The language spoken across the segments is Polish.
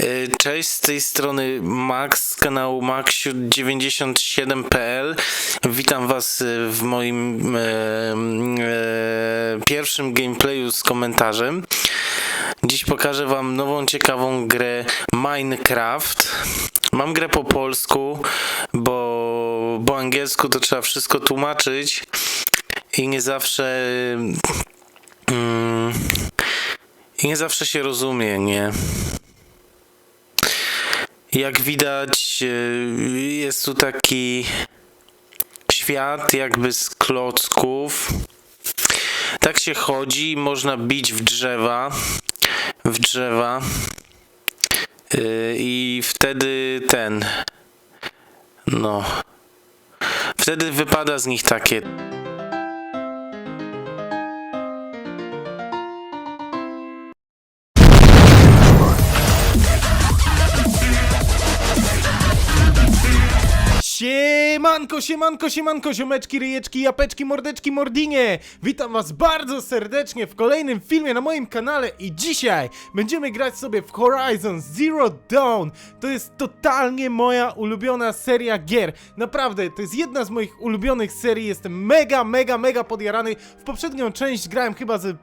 E, Cześć, z tej strony Max z kanału Maxiu97.pl. Witam Was e, w moim e, e, pierwszym gameplayu z komentarzem. Dziś pokażę Wam nową, ciekawą grę Minecraft. Mam grę po polsku, bo po angielsku to trzeba wszystko tłumaczyć i nie zawsze. Mm, I nie zawsze się rozumie, nie? Jak widać, e, jest tu taki świat jakby z klocków. Tak się chodzi, można bić w drzewa, w drzewa E, i wtedy ten, no, wtedy wypada z nich takie Siemanko, siemanko, siemanko, ziomeczki, ryjeczki, japeczki, mordeczki, mordinie! Witam was bardzo serdecznie w kolejnym filmie na moim kanale i dzisiaj będziemy grać sobie w Horizon Zero Dawn. To jest totalnie moja ulubiona seria gier. Naprawdę, to jest jedna z moich ulubionych serii, jestem mega, mega, mega podjarany. W poprzednią część grałem chyba ze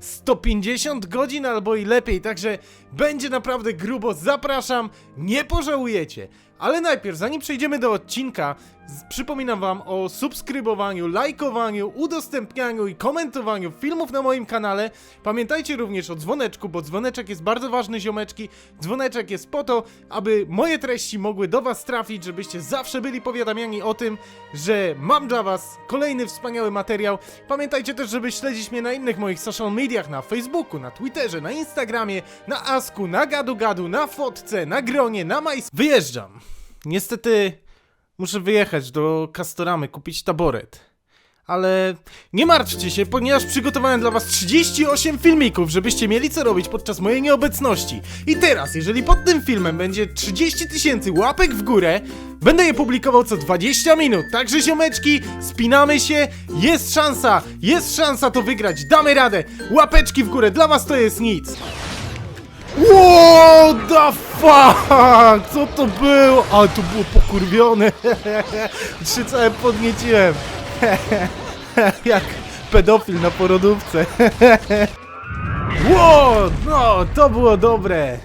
150 godzin albo i lepiej, także będzie naprawdę grubo, zapraszam, nie pożałujecie. Ale najpierw, zanim przejdziemy do odcinka, przypominam wam o subskrybowaniu, lajkowaniu, udostępnianiu i komentowaniu filmów na moim kanale. Pamiętajcie również o dzwoneczku, bo dzwoneczek jest bardzo ważny, ziomeczki. Dzwoneczek jest po to, aby moje treści mogły do was trafić, żebyście zawsze byli powiadamiani o tym, że mam dla was kolejny wspaniały materiał. Pamiętajcie też, żeby śledzić mnie na innych moich social mediach, na Facebooku, na Twitterze, na Instagramie, na Asku, na Gadu Gadu, na Fotce, na Gronie, na Majs... Wyjeżdżam. Niestety muszę wyjechać do Castoramy, kupić taboret. Ale nie martwcie się, ponieważ przygotowałem dla was 38 filmików, żebyście mieli co robić podczas mojej nieobecności. I teraz, jeżeli pod tym filmem będzie 30 tysięcy łapek w górę, będę je publikował co 20 minut. Także ziomeczki, spinamy się, jest szansa, jest szansa to wygrać, damy radę. Łapeczki w górę, dla was to jest nic. What the fuck? Co to było? A to było pokurwione. Trzy całe podnieciłem. Jak pedofil na porodówce. Wow, no to było dobre.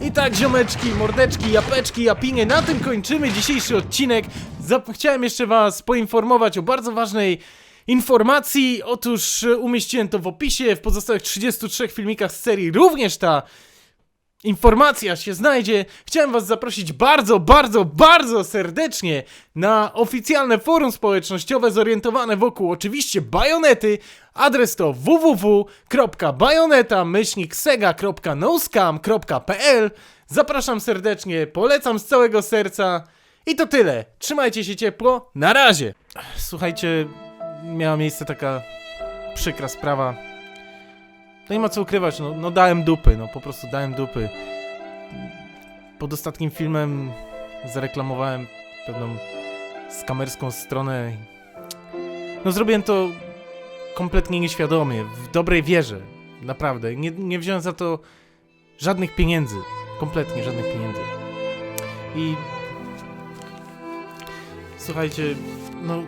I tak ziomeczki, mordeczki, japeczki, japinie, na tym kończymy dzisiejszy odcinek. Zap- chciałem jeszcze was poinformować o bardzo ważnej informacji. Otóż e, umieściłem to w opisie, w pozostałych 33 filmikach z serii również ta informacja się znajdzie. Chciałem Was zaprosić bardzo, bardzo, bardzo serdecznie na oficjalne forum społecznościowe zorientowane wokół oczywiście bajonety. Adres to www.bajoneta-sega.noscam.pl Zapraszam serdecznie, polecam z całego serca. I to tyle. Trzymajcie się ciepło. Na razie. Słuchajcie, miała miejsce taka przykra sprawa. No nie ma co ukrywać, no, no dałem dupy, no po prostu dałem dupy. Pod ostatnim filmem zareklamowałem pewną skamerską stronę. No zrobiłem to kompletnie nieświadomie, w dobrej wierze, naprawdę. Nie, nie wziąłem za to żadnych pieniędzy, kompletnie żadnych pieniędzy. I słuchajcie, no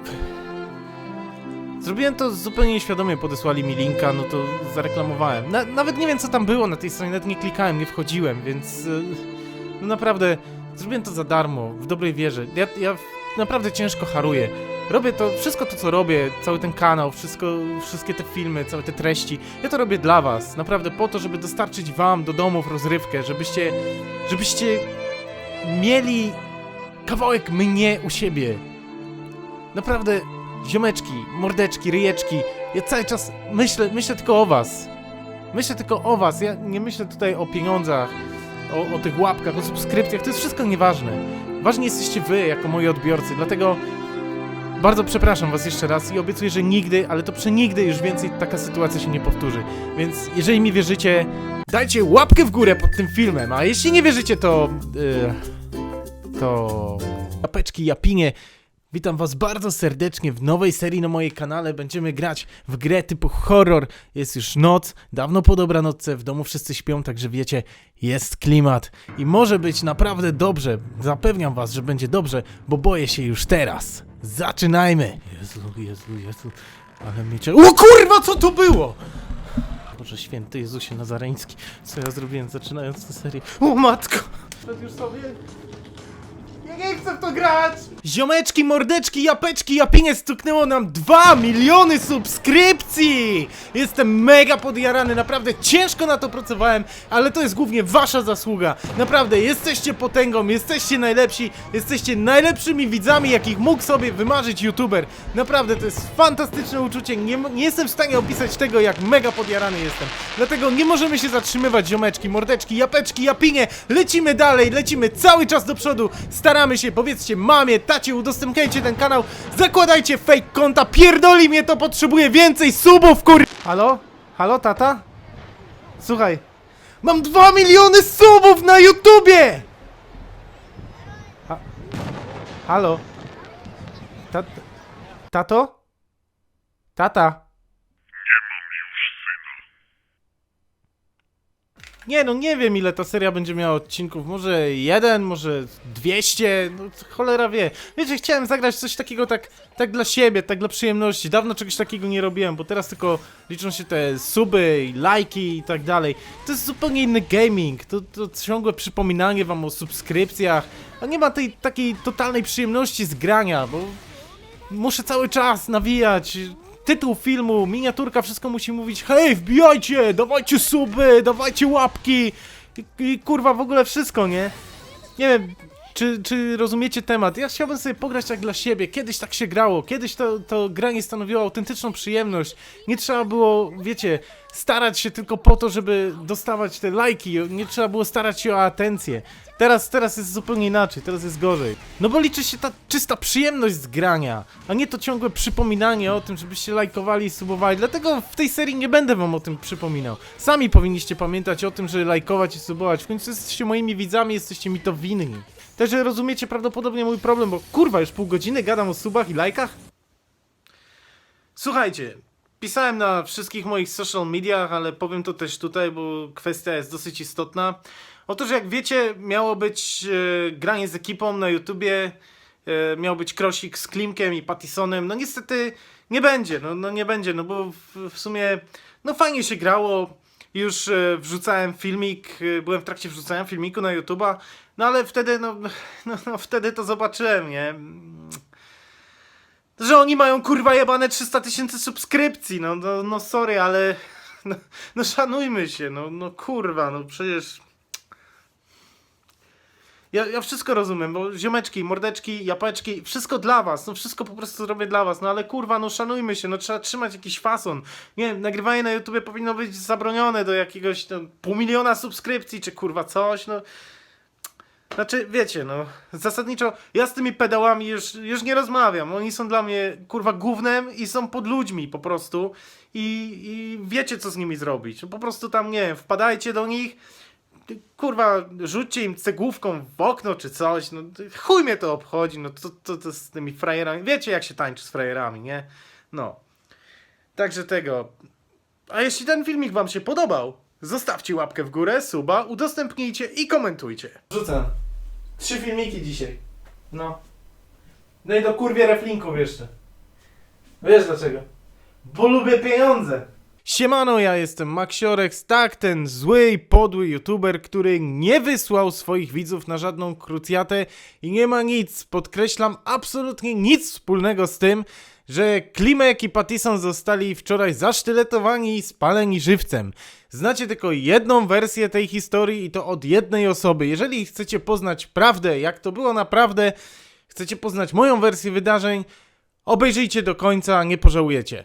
Zrobiłem to zupełnie nieświadomie, podesłali mi linka, no to zareklamowałem. Na, nawet nie wiem co tam było na tej stronie, nawet nie klikałem, nie wchodziłem, więc e, no naprawdę zrobiłem to za darmo, w dobrej wierze. Ja, ja naprawdę ciężko haruję. Robię to, wszystko to co robię, cały ten kanał, wszystko, wszystkie te filmy, całe te treści, ja to robię dla was, naprawdę po to, żeby dostarczyć wam do domów rozrywkę, żebyście, żebyście mieli kawałek mnie u siebie. Naprawdę ziomeczki, mordeczki, ryjeczki, ja cały czas myślę, myślę tylko o was. Myślę tylko o was, ja nie myślę tutaj o pieniądzach, o, o tych łapkach, o subskrypcjach, to jest wszystko nieważne. Ważni jesteście wy, jako moi odbiorcy, dlatego bardzo przepraszam was jeszcze raz i obiecuję, że nigdy, ale to przenigdy już więcej taka sytuacja się nie powtórzy. Więc jeżeli mi wierzycie, dajcie łapkę w górę pod tym filmem, a jeśli nie wierzycie, to... Yy, to... Japeczki, japinie, Witam was bardzo serdecznie w nowej serii na mojej kanale. Będziemy grać w grę typu horror. Jest już noc, dawno po dobranocce, w domu wszyscy śpią, także wiecie, jest klimat. I może być naprawdę dobrze. Zapewniam was, że będzie dobrze, bo boję się już teraz. Zaczynajmy! Jezu, Jezu, Jezu, ale mnie cie... O kurwa, co to było? Boże święty Jezusie Nazareński, co ja zrobiłem zaczynając tę serię? O matko! już sobie... Ja nie chcę w to grać! Ziomeczki, mordeczki, japeczki, japinie stuknęło nam 2 miliony subskrypcji! Jestem mega podjarany, naprawdę ciężko na to pracowałem, ale to jest głównie wasza zasługa. Naprawdę, jesteście potęgą, jesteście najlepsi, jesteście najlepszymi widzami, jakich mógł sobie wymarzyć youtuber. Naprawdę, to jest fantastyczne uczucie, nie, nie jestem w stanie opisać tego, jak mega podjarany jestem. Dlatego nie możemy się zatrzymywać, ziomeczki, mordeczki, japeczki, japinie, lecimy dalej, lecimy cały czas do przodu, staramy się, powiedzcie mamie, tacie, udostępniajcie ten kanał, zakładajcie fake konta, pierdoli mnie to, potrzebuję więcej subów, kur... Halo? Halo, tata? Słuchaj, mam 2 miliony subów na YouTubie! Ha Halo? Ta tato? Tata? Nie no, nie wiem ile ta seria będzie miała odcinków, może jeden, może 200, no cholera wie. Wiecie, chciałem zagrać coś takiego tak, tak dla siebie, tak dla przyjemności. Dawno czegoś takiego nie robiłem, bo teraz tylko liczą się te suby i lajki i tak dalej. To jest zupełnie inny gaming, to, to ciągłe przypominanie wam o subskrypcjach, a nie ma tej takiej totalnej przyjemności z grania, bo muszę cały czas nawijać. Tytuł filmu, miniaturka, wszystko musi mówić Hej, wbijajcie, dawajcie suby, dawajcie łapki i, i kurwa w ogóle wszystko, nie? Nie wiem, czy, czy rozumiecie temat? Ja chciałbym sobie pograć tak dla siebie. Kiedyś tak się grało, kiedyś to, to granie stanowiło autentyczną przyjemność. Nie trzeba było, wiecie, starać się tylko po to, żeby dostawać te lajki. Nie trzeba było starać się o atencję. Teraz, teraz jest zupełnie inaczej, teraz jest gorzej. No bo liczy się ta czysta przyjemność z grania, a nie to ciągłe przypominanie o tym, żebyście lajkowali i subowali. Dlatego w tej serii nie będę wam o tym przypominał. Sami powinniście pamiętać o tym, że lajkować i subować. W końcu jesteście moimi widzami, jesteście mi to winni. Też rozumiecie prawdopodobnie mój problem, bo kurwa, już pół godziny gadam o subach i lajkach? Słuchajcie, pisałem na wszystkich moich social mediach, ale powiem to też tutaj, bo kwestia jest dosyć istotna. Otóż jak wiecie, miało być e, granie z ekipą na YouTubie, e, miał być krosik z Klimkiem i Pattisonem. No niestety nie będzie, no, no nie będzie, no bo w, w sumie no fajnie się grało. Już e, wrzucałem filmik, e, byłem w trakcie wrzucania filmiku na YouTuba, no ale wtedy, no, no, no wtedy to zobaczyłem, nie? Że oni mają kurwa jebane 300 tysięcy subskrypcji, no, no, no sorry, ale no, no szanujmy się, no, no kurwa, no przecież... Ja, ja wszystko rozumiem, bo ziomeczki, mordeczki, japeczki, wszystko dla was, no wszystko po prostu robię dla was, no ale kurwa, no szanujmy się, no trzeba trzymać jakiś fason. Nie wiem, nagrywanie na YouTubie powinno być zabronione do jakiegoś no, pół miliona subskrypcji, czy kurwa coś, no... Znaczy, wiecie, no, zasadniczo ja z tymi pedałami już, już nie rozmawiam. Oni są dla mnie, kurwa, gównem i są pod ludźmi po prostu. I, I wiecie, co z nimi zrobić. Po prostu tam, nie wiem, wpadajcie do nich, kurwa, rzućcie im cegłówką w okno czy coś. No, chuj mnie to obchodzi, no, to, to, to z tymi frajerami. Wiecie, jak się tańczy z frajerami, nie? No. Także tego. A jeśli ten filmik wam się podobał, zostawcie łapkę w górę, suba, udostępnijcie i komentujcie. Rzucam. Trzy filmiki dzisiaj. No. No i do kurwie reflinków jeszcze. Wiesz dlaczego? Bo lubię pieniądze. Siemano, ja jestem Maxiorex, tak, ten zły i podły youtuber, który nie wysłał swoich widzów na żadną krucjatę i nie ma nic, podkreślam, absolutnie nic wspólnego z tym, że Klimek i Pattison zostali wczoraj zasztyletowani i spaleni żywcem. Znacie tylko jedną wersję tej historii i to od jednej osoby. Jeżeli chcecie poznać prawdę, jak to było naprawdę, chcecie poznać moją wersję wydarzeń, obejrzyjcie do końca, nie pożałujecie.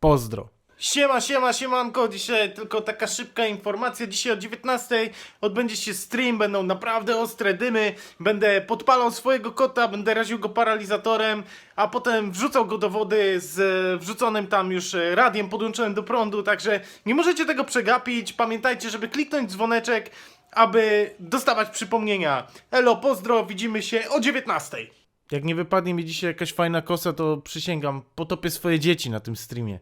Pozdro. Siema, siema, siemanko, dzisiaj tylko taka szybka informacja, dzisiaj o 19 odbędzie się stream, będą naprawdę ostre dymy, będę podpalał swojego kota, będę raził go paralizatorem, a potem wrzucał go do wody z wrzuconym tam już radiem podłączonym do prądu, także nie możecie tego przegapić, pamiętajcie, żeby kliknąć dzwoneczek, aby dostawać przypomnienia. Elo, pozdro, widzimy się o 19. Jak nie wypadnie mi dzisiaj jakaś fajna kosa, to przysięgam, potopię swoje dzieci na tym streamie.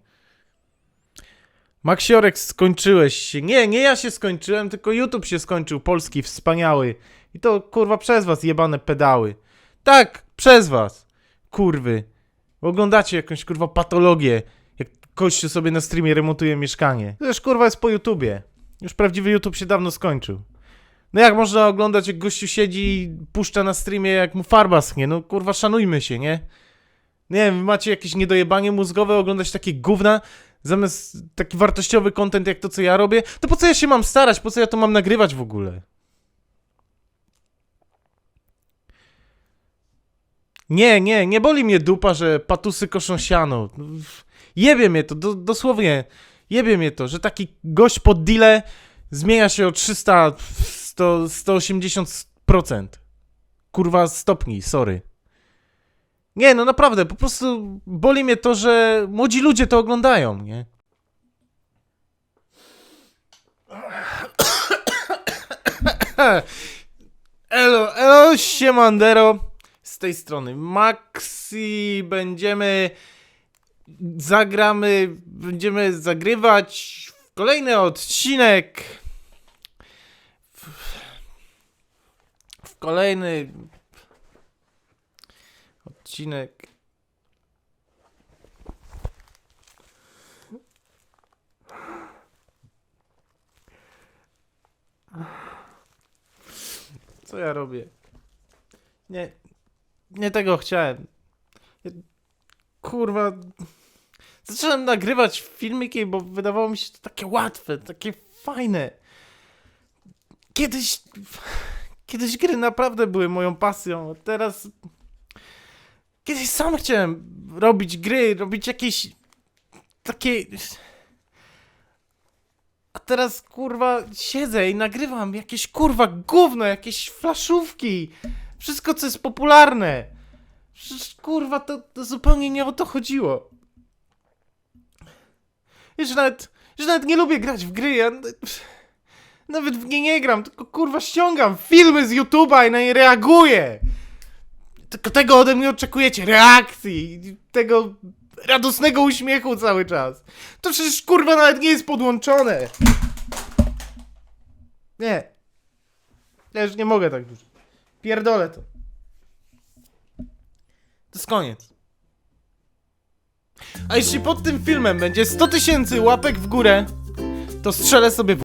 Maxiorek, skończyłeś się. Nie, nie ja się skończyłem, tylko YouTube się skończył, polski, wspaniały. I to kurwa przez was, jebane pedały. Tak, przez was. Kurwy. Oglądacie jakąś kurwa patologię, jak kościół sobie na streamie remontuje mieszkanie. To już kurwa jest po YouTubie. Już prawdziwy YouTube się dawno skończył. No jak można oglądać, jak gościu siedzi i puszcza na streamie, jak mu farba schnie? No kurwa, szanujmy się, nie? Nie wiem, macie jakieś niedojebanie mózgowe, oglądać takie gówna, zamiast taki wartościowy content jak to, co ja robię, to po co ja się mam starać? Po co ja to mam nagrywać w ogóle? Nie, nie, nie boli mnie dupa, że patusy koszą siano. Jebie mnie to, do, dosłownie, jebie mnie to, że taki gość pod deale zmienia się o 300, 100, 180%. Kurwa, stopni, sorry. Nie, no naprawdę, po prostu boli mnie to, że młodzi ludzie to oglądają, nie? Elo, elo, siemandero. Z tej strony Maxi, będziemy zagramy, będziemy zagrywać w kolejny odcinek w, kolejny odcinek Co ja robię? Nie, nie tego chciałem. Kurwa. Zacząłem nagrywać filmiki, bo wydawało mi się to takie łatwe, takie fajne. Kiedyś. Kiedyś gry naprawdę były moją pasją, teraz. Kiedyś sam chciałem robić gry, robić jakieś. takie. A teraz kurwa siedzę i nagrywam jakieś kurwa gówno, jakieś flaszówki. Wszystko co jest popularne. Przecież kurwa to, to zupełnie nie o to chodziło. Już nawet, już nawet nie lubię grać w gry. Ja nawet w nie nie gram, tylko kurwa ściągam filmy z YouTube'a i na nie reaguję. Tylko tego ode mnie oczekujecie, reakcji, tego radosnego uśmiechu cały czas. To przecież kurwa nawet nie jest podłączone. Nie. Ja już nie mogę tak dużo. Pierdolę to. To jest koniec. A jeśli pod tym filmem będzie 100 tysięcy łapek w górę, to strzelę sobie w